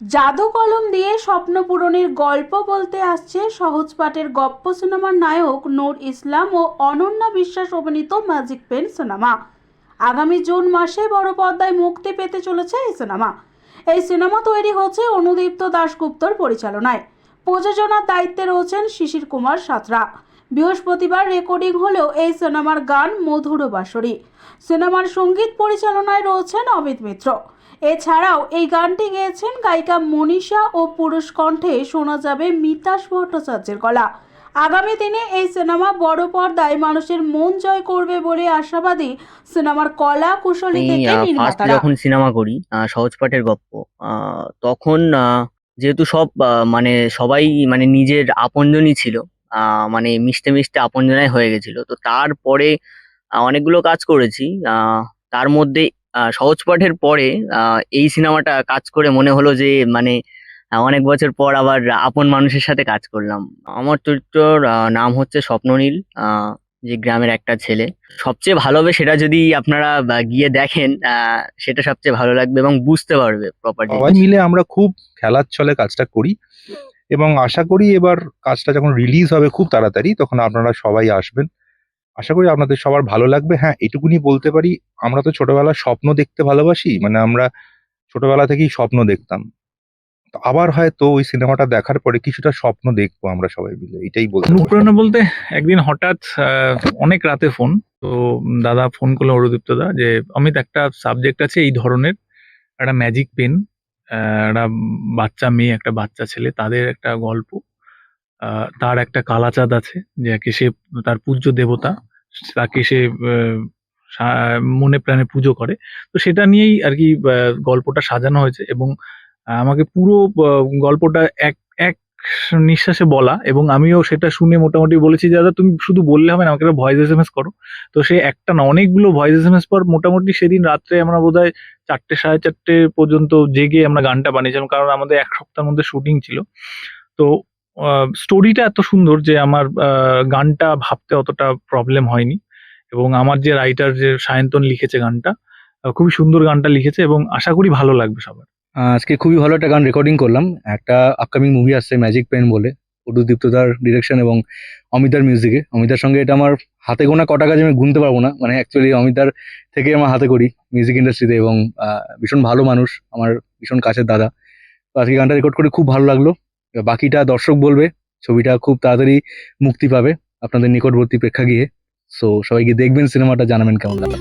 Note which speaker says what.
Speaker 1: জাদু কলম দিয়ে স্বপ্ন পূরণের গল্প বলতে আসছে সহজ পাঠের গপ্প সিনেমার নায়ক নূর ইসলাম ও অনন্যা বিশ্বাস অভিনীত ম্যাজিক পেন সিনেমা। আগামী জুন মাসে বড় পর্দায় মুক্তি পেতে চলেছে এই সিনেমা। এই সিনেমা তৈরি হচ্ছে অনুদীপ্ত দাশগুপ্তর পরিচালনায়। প্রযোজনার দায়িত্বে রয়েছেন শিশির কুমার সাঁতরা। বৃহস্পতিবার রেকর্ডিং হলেও এই সিনেমার গান মধুর বাঁশরী। সিনেমার সংগীত পরিচালনায় রয়েছেন অমিত মিত্র। এছাড়াও এই গানটি গেয়েছেন গায়িকা মনীষা ও পুরুষ কণ্ঠে শোনা যাবে মিতাস ভট্টাচার্যের গলা আগামী দিনে এই সিনেমা বড় পর্দায় মানুষের মন জয় করবে বলে আশাবাদী সিনেমার কলা কুশলী থেকে নির্মাতারা।
Speaker 2: যখন সিনেমা করি সহজ পাঠের গপ্প তখন যেহেতু সব মানে সবাই মানে নিজের আপনজনই ছিল আহ, মানে মিশতে মিশতে আপনজনাই হয়ে গেছিল তো তারপরে অনেকগুলো কাজ করেছি আহ, তার মধ্যে সহজ পাঠের পরে এই সিনেমাটা কাজ করে মনে হলো যে মানে অনেক বছর পর আবার আপন মানুষের সাথে কাজ করলাম। আমার চরিত্রর নাম হচ্ছে স্বপ্ননীল যে গ্রামের একটা ছেলে। সবচেয়ে ভালো হবে সেটা যদি আপনারা গিয়ে দেখেন সেটা সবচেয়ে ভালো লাগবে এবং বুঝতে পারবে প্রপার্টি
Speaker 3: সবাই মিলে আমরা খুব খেলার ছলে কাজটা করি এবং আশা করি এবার কাজটা যখন রিলিজ হবে খুব তাড়াতাড়ি, তখন আপনারা সবাই আসবেন। আশা করি আপনাদের সবার ভালো লাগবে হ্যাঁ এটুকুনি বলতে পারি, আমরা তো ছোটবেলায় স্বপ্ন দেখতে ভালোবাসি মানে আমরা ছোটবেলা থেকেই স্বপ্ন দেখতাম তো আবার হয়তো ওই সিনেমাটা দেখার পরে কিছুটা স্বপ্ন দেখব আমরা সবাই মিলে, এটাই বলতে পারি।
Speaker 4: অনুপ্রেরণা বলতে একদিন হঠাৎ অনেক রাতে ফোন, তো দাদা ফোন করল অরদীপ্ত দা যে, অমিত, একটা সাবজেক্ট আছে এই ধরনের, একটা ম্যাজিক পেন একটা বাচ্চা মেয়ে, একটা বাচ্চা ছেলে, তাদের একটা গল্প তার একটা কালাচাঁদ আছে, যাকে সে তার পূজ্য দেবতা তাকে সে মনে প্রাণে পুজো করে। তো সেটা নিয়েই আর কি গল্পটা সাজানো হয়েছে এবং আমাকে পুরো গল্পটা এক এক নিঃশ্বাসে বলা এবং আমিও সেটা শুনে মোটামুটি বলেছি দাদা, তুমি শুধু বললে হবে না, আমাকে ভয়েস এস এম এস করো। তো সে একটা না, অনেকগুলো ভয়েস এস এম এস পর মোটামুটি সেদিন রাত্রে আমরা বোধ হয় চারটে, সাড়ে চারটে পর্যন্ত জেগে আমরা গানটা বানিয়েছিলাম, কারণ আমাদের এক সপ্তাহের মধ্যে শুটিং ছিল। তো স্টোরিটা এত সুন্দর যে আমার গানটা ভাবতে অতটা প্রবলেম হয়নি এবং আমার যে রাইটার যে সায়ন্তন লিখেছে গানটা খুবই সুন্দর গানটা লিখেছে এবং আশা করি ভালো লাগবে সবার।
Speaker 5: আজকে খুবই ভালো একটা গান রেকর্ডিং করলাম। একটা আপকামিং মুভি আসছে ম্যাজিক পেন বলে দীপ্তদার ডিরেকশন এবং অমিতার মিউজিকে অমিতার সঙ্গে এটা আমার হাতে গোনা কটা কাজ আমি গুনতে পারব না। মানে অ্যাকচুয়ালি অমিতার থেকে আমার হাতে করি মিউজিক ইন্ডাস্ট্রিতে এবং ভীষণ ভালো মানুষ, আমার ভীষণ কাছের দাদা। তো আজকে গানটা রেকর্ড করে খুব ভালো লাগল। বাকিটা দর্শক বলবে, ছবিটা খুব তাড়াতাড়ি মুক্তি পাবে আপনাদের নিকটবর্তী প্রেক্ষাগৃহে। সো সবাই গিয়ে দেখবেন, সিনেমাটা জানাবেন কেমন
Speaker 6: দূরে